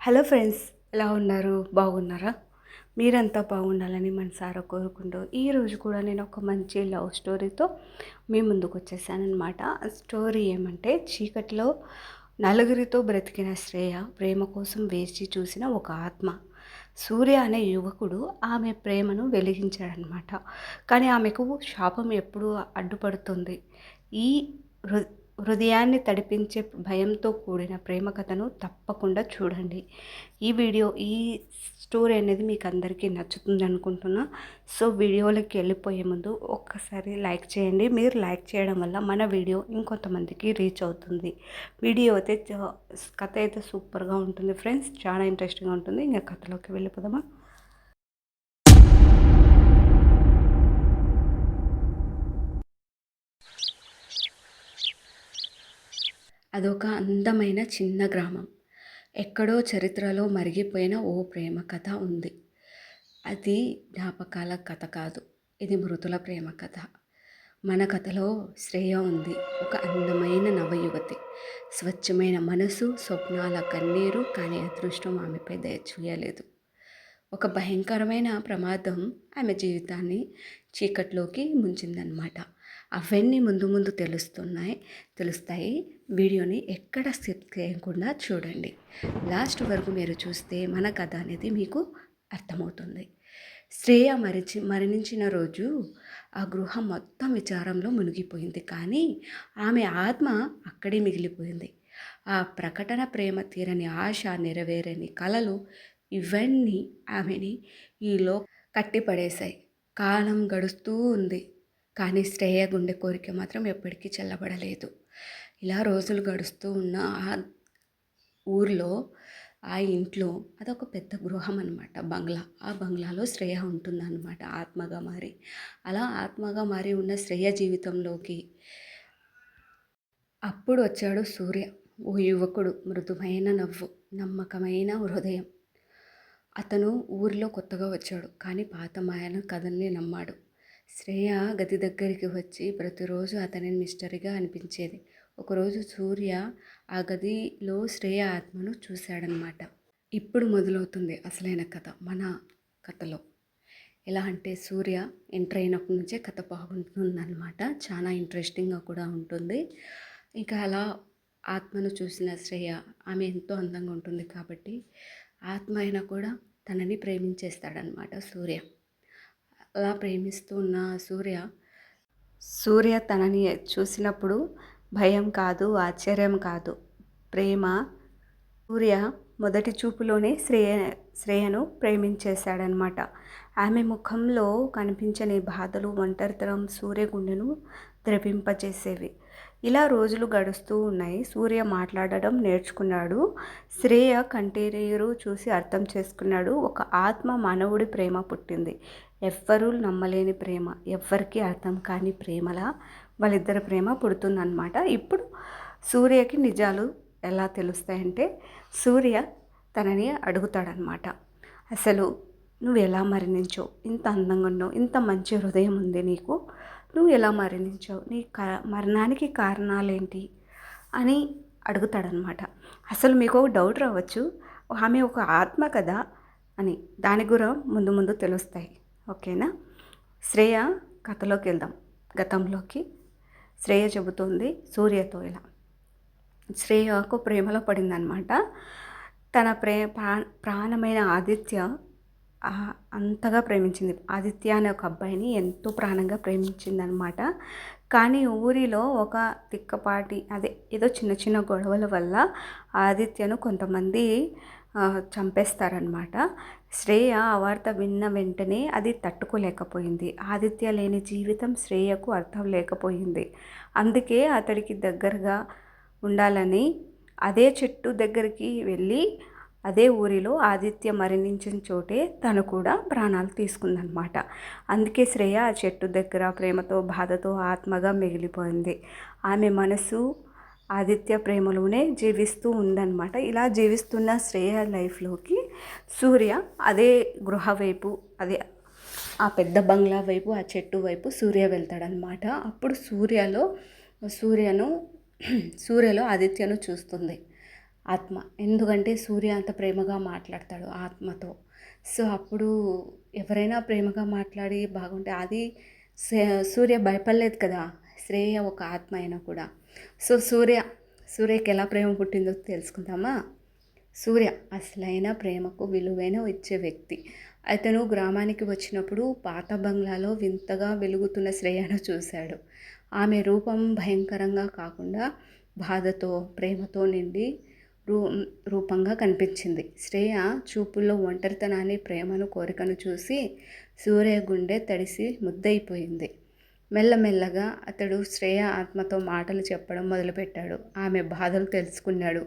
Hello friends ఎలా ఉన్నారు? బాగున్నారా? మీరంతా బాగుండాలని మనసారా కోరుకుంటూ ఈరోజు కూడా నేను ఒక మంచి లవ్ స్టోరీతో మీ ముందుకు వచ్చేసానమాట స్టోరీ ఏమంటే చీకటిలో నలుగురితో బ్రతికిన శ్రేయ ప్రేమ కోసం వేచి చూసిన ఒక ఆత్మ. సూర్య అనే యువకుడు ఆమె ప్రేమను వెలిగించాడనమాట కానీ ఆమెకు శాపం ఎప్పుడూ అడ్డుపడుతుంది. ఈ హృదయాన్ని తడిపించే భయంతో కూడిన ప్రేమ కథను తప్పకుండా చూడండి. ఈ వీడియో ఈ స్టోరీ అనేది మీకు అందరికీ నచ్చుతుంది అనుకుంటున్నా. సో వీడియోలోకి వెళ్ళిపోయే ముందు ఒక్కసారి లైక్ చేయండి. మీరు లైక్ చేయడం వల్ల మన వీడియో ఇంకొంతమందికి రీచ్ అవుతుంది. వీడియో అయితే కథ అయితే సూపర్గా ఉంటుంది. ఫ్రెండ్స్ చాలా ఇంట్రెస్టింగ్గా ఉంటుంది. ఇంకా కథలోకి వెళ్ళిపోదామా? అదొక అందమైన చిన్న గ్రామం. ఎక్కడో చరిత్రలో మరిగిపోయిన ఓ ప్రేమ కథ ఉంది. అది జ్ఞాపకాల కథ కాదు. ఇది మృతుల ప్రేమ కథ. మన కథలో శ్రేయ ఉంది. ఒక అందమైన నవయువతి. స్వచ్ఛమైన మనసు స్వప్నాల కన్నీరు కానీ అదృష్టం ఆమెపై దయచూయలేదు ఒక భయంకరమైన ప్రమాదం ఆమె జీవితాన్ని చీకట్లోకి ముంచిందనమాట అవన్నీ ముందు ముందు తెలుస్తున్నాయి తెలుస్తాయి. వీడియోని ఎక్కడ స్కిప్ చేయకుండా చూడండి. లాస్ట్ వరకు మీరు చూస్తే మన కథ అనేది మీకు అర్థమవుతుంది. శ్రేయ మరిచి మరణించిన రోజు ఆ గృహం మొత్తం విచారంలో మునిగిపోయింది. కానీ ఆమె ఆత్మ అక్కడే మిగిలిపోయింది. ఆ ప్రకటన ప్రేమ తీరని ఆశ నెరవేరని కలలు ఇవన్నీ ఆమెని ఈలో కట్టిపడేశాయి. కాలం గడుస్తూ ఉంది. కానీ శ్రేయ గుండె కోరిక మాత్రం ఎప్పటికీ చల్లబడలేదు. ఇలా రోజులు గడుస్తూ ఉన్న ఆ ఊర్లో ఆ ఇంట్లో అదొక పెద్ద గృహం అనమాట బంగ్లా. ఆ బంగ్లాలో శ్రేయ ఉంటుందన్నమాట ఆత్మగా మారి. అలా ఆత్మగా మారి ఉన్న శ్రేయ జీవితంలోకి అప్పుడు వచ్చాడు సూర్య ఓ యువకుడు. మృదుమైన నవ్వు నమ్మకమైన హృదయం. అతను ఊరిలో కొత్తగా వచ్చాడు కానీ పాత మాయను కథల్ని నమ్మాడు. శ్రేయ గది దగ్గరికి వచ్చి ప్రతిరోజు అతని మిస్టరీగా అనిపించేది. ఒకరోజు సూర్య ఆ గదిలో శ్రేయ ఆత్మను చూశాడనమాట ఇప్పుడు మొదలవుతుంది అసలైన కథ మన కథలో. ఎలా అంటే సూర్య ఎంటర్ అయినప్పటి నుంచే కథ బాగుంటుందన్నమాట. చాలా ఇంట్రెస్టింగ్గా కూడా ఉంటుంది. ఇంకా అలా ఆత్మను చూసిన శ్రేయ ఆమె ఎంతో అందంగా ఉంటుంది కాబట్టి ఆత్మ అయినా కూడా తనని ప్రేమించేస్తాడనమాట సూర్య. అలా ప్రేమిస్తూ ఉన్న సూర్య. సూర్య తనని చూసినప్పుడు భయం కాదు ఆశ్చర్యం కాదు. ప్రేమ సూర్య మొదటి చూపులోనే శ్రేయ శ్రేయను ప్రేమించేశాడనమాట ఆమె ముఖంలో కనిపించని బాధలు ఒంటరితనం సూర్య గుండెను ద్రవింపచేసేవి ఇలా రోజులు గడుస్తూ ఉన్నాయి. సూర్య మాట్లాడడం నేర్చుకున్నాడు. శ్రేయ కంటీరియరు చూసి అర్థం చేసుకున్నాడు. ఒక ఆత్మ మానవుడి ప్రేమ పుట్టింది. ఎవ్వరూ నమ్మలేని ప్రేమ. ఎవ్వరికీ అర్థం కాని ప్రేమలా వాళ్ళిద్దరి ప్రేమ పుడుతుందన్నమాట. ఇప్పుడు సూర్యకి నిజాలు ఎలా తెలుస్తాయంటే సూర్య తనని అడుగుతాడనమాట అసలు నువ్వు ఎలా మరణించావు? ఇంత అందంగా ఉన్నావు. ఇంత మంచి హృదయం ఉంది నీకు. నువ్వు ఎలా మరణించావు? నీ క మరణానికి కారణాలేంటి? అని అడుగుతాడనమాట అసలు మీకు ఒక డౌట్ రావచ్చు. ఆమె ఒక ఆత్మ కదా అని. దాని కూడా ముందు ముందు తెలుస్తాయి. ఓకేనా? శ్రేయ కథలోకి వెళ్దాం. గతంలోకి. శ్రేయ చెబుతుంది సూర్యతో ఇలా. శ్రేయకు ప్రేమలో పడిందనమాట తన ప్రే ప్రాణమైన ఆదిత్య అంతగా ప్రేమించింది. ఆదిత్య అనే ఒక అబ్బాయిని ఎంతో ప్రాణంగా ప్రేమించింది కానీ ఊరిలో ఒక తిక్కపాటి అదే ఏదో చిన్న చిన్న గొడవల వల్ల ఆదిత్యను కొంతమంది చంపేస్తారనమాట శ్రేయ ఆ వార్త విన్న వెంటనే అది తట్టుకోలేకపోయింది. ఆదిత్య లేని జీవితం శ్రేయకు అర్థం లేకపోయింది. అందుకే అతడికి దగ్గరగా ఉండాలని అదే చెట్టు దగ్గరికి వెళ్ళి అదే ఊరిలో ఆదిత్య మరణించిన చోటే తను కూడా ప్రాణాలు తీసుకుందనమాట అందుకే శ్రేయ ఆ చెట్టు దగ్గర ప్రేమతో బాధతో ఆత్మగా మిగిలిపోయింది. ఆమె మనసు ఆదిత్య ప్రేమలోనే జీవిస్తూ ఉందన్నమాట. ఇలా జీవిస్తున్న శ్రేయ లైఫ్లోకి సూర్య అదే గృహ వైపు అదే ఆ పెద్ద బంగ్లా వైపు ఆ చెట్టు వైపు సూర్య వెళ్తాడనమాట అప్పుడు సూర్యలో సూర్యను సూర్యలో ఆదిత్యను చూస్తుంది. ఆత్మ. ఎందుకంటే సూర్య అంత ప్రేమగా మాట్లాడతాడు ఆత్మతో. సో అప్పుడు ఎవరైనా ప్రేమగా మాట్లాడి బాగుంటే అది సూర్య భయపడలేదు కదా. శ్రేయ ఒక ఆత్మ అయినా కూడా. సో సూర్య సూర్యకి ఎలా ప్రేమ పుట్టిందో తెలుసుకుందామా? సూర్య అసలైన ప్రేమకు విలువైన ఇచ్చే వ్యక్తి. అతను గ్రామానికి వచ్చినప్పుడు పాత బంగ్లాలో వింతగా వెలుగుతున్న శ్రేయను చూశాడు. ఆమె రూపం భయంకరంగా కాకుండా బాధతో ప్రేమతో నిండి రూ రూపంగా కనిపించింది. శ్రేయ చూపుల్లో ఒంటరితనాన్ని ప్రేమను కోరికను చూసి సూర్య గుండె తడిసి ముద్దయిపోయింది. మెల్లమెల్లగా అతడు శ్రేయ ఆత్మతో మాటలు చెప్పడం మొదలుపెట్టాడు. ఆమె బాధలు తెలుసుకున్నాడు.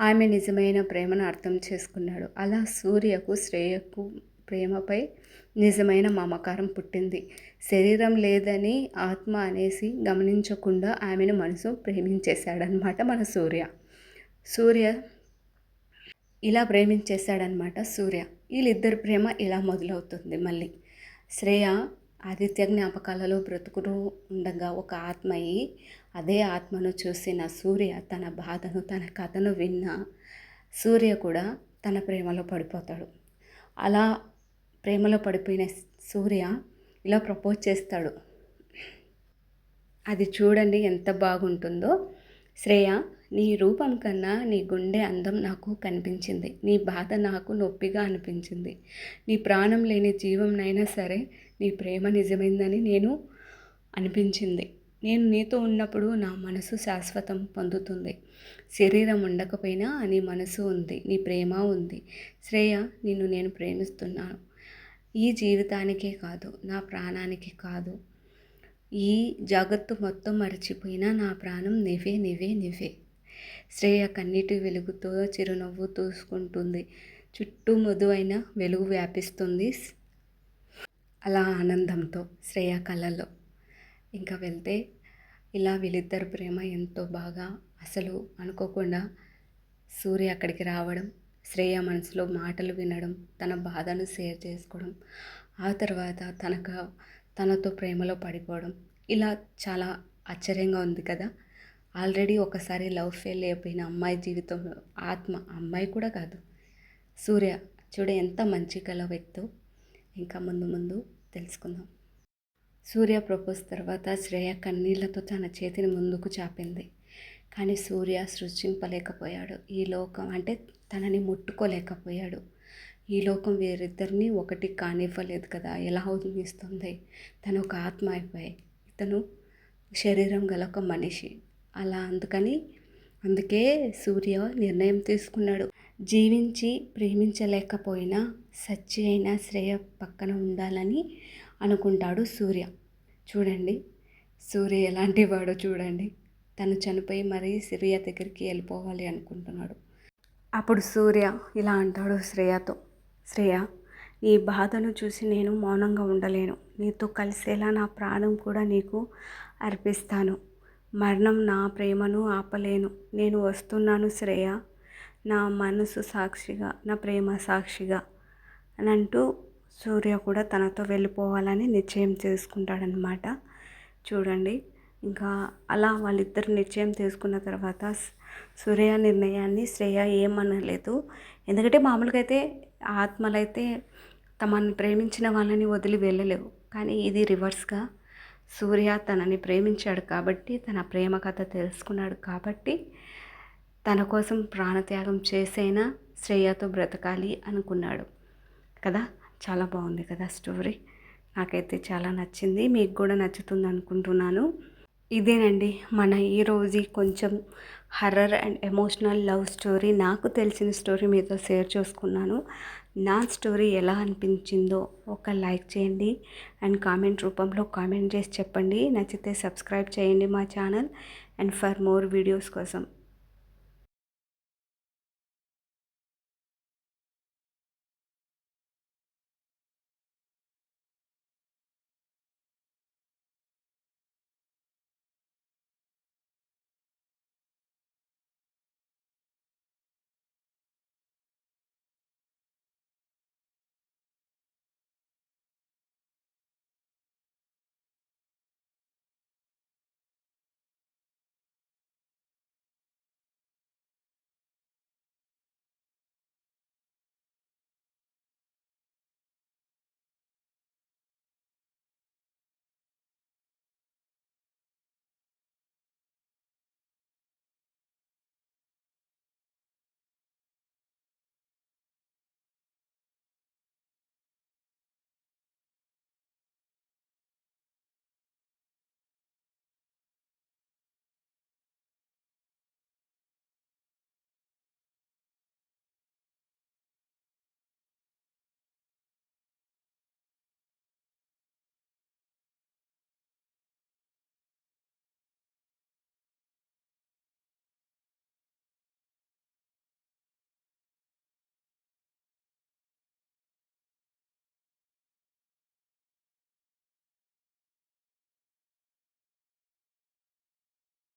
ఆమె నిజమైన ప్రేమను అర్థం చేసుకున్నాడు. అలా సూర్యకు శ్రేయకు ప్రేమపై నిజమైన మమకారం పుట్టింది. శరీరం లేదని ఆత్మ అనేసి గమనించకుండా ఆమెను మనసు ప్రేమించేశాడనమాట మన సూర్య. సూర్య ఇలా ప్రేమించేశాడనమాట సూర్య. వీళ్ళిద్దరి ప్రేమ ఇలా మొదలవుతుంది మళ్ళీ. శ్రేయ ఆదిత్య జ్ఞాపకాలలో బ్రతుకుతూ ఉండగా ఒక ఆత్మ అయి అదే ఆత్మను చూసిన సూర్య తన బాధను తన కథను విన్న సూర్య కూడా తన ప్రేమలో పడిపోతాడు. అలా ప్రేమలో పడిపోయిన సూర్య ఇలా ప్రపోజ్ చేస్తాడు. అది చూడండి ఎంత బాగుంటుందో. శ్రేయ నీ రూపం కన్నా నీ గుండె అందం నాకు కనిపించింది. నీ బాధ నాకు నొప్పిగా అనిపించింది. నీ ప్రాణం లేని జీవంనైనా సరే నీ ప్రేమ నిజమైందని నేను అనిపించింది. నేను నీతో ఉన్నప్పుడు నా మనసు శాశ్వతం పొందుతుంది. శరీరం ఉండకపోయినా నీ మనసు ఉంది నీ ప్రేమ ఉంది. శ్రేయ నిన్ను నేను ప్రేమిస్తున్నాను. ఈ జీవితానికే కాదు నా ప్రాణానికి కాదు. ఈ జగత్తు మొత్తం మరచిపోయినా నా ప్రాణం నివే నివే నివే. శ్రేయ కన్నీటి వెలుగుతో చిరునవ్వు తూసుకుంటుంది. చుట్టూ మృదువైన వెలుగు వ్యాపిస్తుంది. అలా ఆనందంతో శ్రేయ కళలో ఇంకా వెళ్తే ఇలా వీళ్ళిద్దరు ప్రేమ ఎంతో బాగా అసలు అనుకోకుండా సూర్య అక్కడికి రావడం శ్రేయ మనసులో మాటలు వినడం తన బాధను షేర్ చేసుకోవడం ఆ తర్వాత తనకు తనతో ప్రేమలో పడిపోవడం ఇలా చాలా ఆశ్చర్యంగా ఉంది కదా. ఆల్రెడీ ఒకసారి లవ్ ఫెయిల్ అయిపోయిన అమ్మాయి జీవితంలో ఆత్మ అమ్మాయి కూడా కాదు. సూర్య చూడ ఎంత మంచి కల వ్యక్తో. ఇంకా ముందు ముందు తెలుసుకుందాం. సూర్య ప్రపోజ్ తర్వాత శ్రేయ కన్నీళ్ళతో తన చేతిని ముందుకు చాపింది. కానీ సూర్య సృష్టింపలేకపోయాడు. ఈ లోకం అంటే తనని ముట్టుకోలేకపోయాడు. ఈ లోకం వేరిద్దరిని ఒకటి కానివ్వలేదు కదా. ఎలా అవుతుంది తను ఒక ఆత్మ అయిపోయి ఇతను శరీరం గల ఒక మనిషి. అలా అందుకని అందుకే సూర్య నిర్ణయం తీసుకున్నాడు. జీవించి ప్రేమించలేకపోయినా సచ్చి అయినా శ్రేయ పక్కన ఉండాలని అనుకుంటాడు సూర్య. చూడండి సూర్య ఎలాంటి వాడో చూడండి. తను చనిపోయి మరీ శ్రేయ దగ్గరికి వెళ్ళిపోవాలి అనుకుంటున్నాడు. అప్పుడు సూర్య ఇలా అంటాడు శ్రేయతో శ్రేయ నీ బాధను చూసి నేను మౌనంగా ఉండలేను. నీతో కలిసేలా నా ప్రాణం కూడా నీకు అర్పిస్తాను. మరణం నా ప్రేమను ఆపలేను. నేను వస్తున్నాను శ్రేయ. నా మనసు సాక్షిగా నా ప్రేమ సాక్షిగా అని అంటూ సూర్య కూడా తనతో వెళ్ళిపోవాలని నిశ్చయం చేసుకుంటాడనమాట చూడండి. ఇంకా అలా వాళ్ళిద్దరు నిశ్చయం తీసుకున్న తర్వాత సూర్య నిర్ణయాన్ని శ్రేయ ఏమనలేదు. ఎందుకంటే మామూలుగా అయితే ఆత్మలైతే తమని ప్రేమించిన వాళ్ళని వదిలి వెళ్ళలేవు. కానీ ఇది రివర్స్గా సూర్య తనని ప్రేమించాడు కాబట్టి తన ప్రేమ కథ తెలుసుకున్నాడు కాబట్టి తన కోసం ప్రాణత్యాగం చేసైనా శ్రేయతో బ్రతకాలి అనుకున్నాడు. కదా? చాలా బాగుంది కదా స్టోరీ. నాకైతే చాలా నచ్చింది. మీకు కూడా నచ్చుతుంది అనుకుంటున్నాను. ఇదేనండి మన ఈరోజు కొంచెం horror and emotional love story. నాకు తెలిసిన స్టోరీ మీతో షేర్ చేసుకున్నాను. నా స్టోరీ ఎలా అనిపించిందో ఒక లైక్ చేయండి అండ్ కామెంట్ రూపంలో కామెంట్ చేసి చెప్పండి. నచ్చితే సబ్స్క్రైబ్ చేయండి మా channel and for more videos కోసం.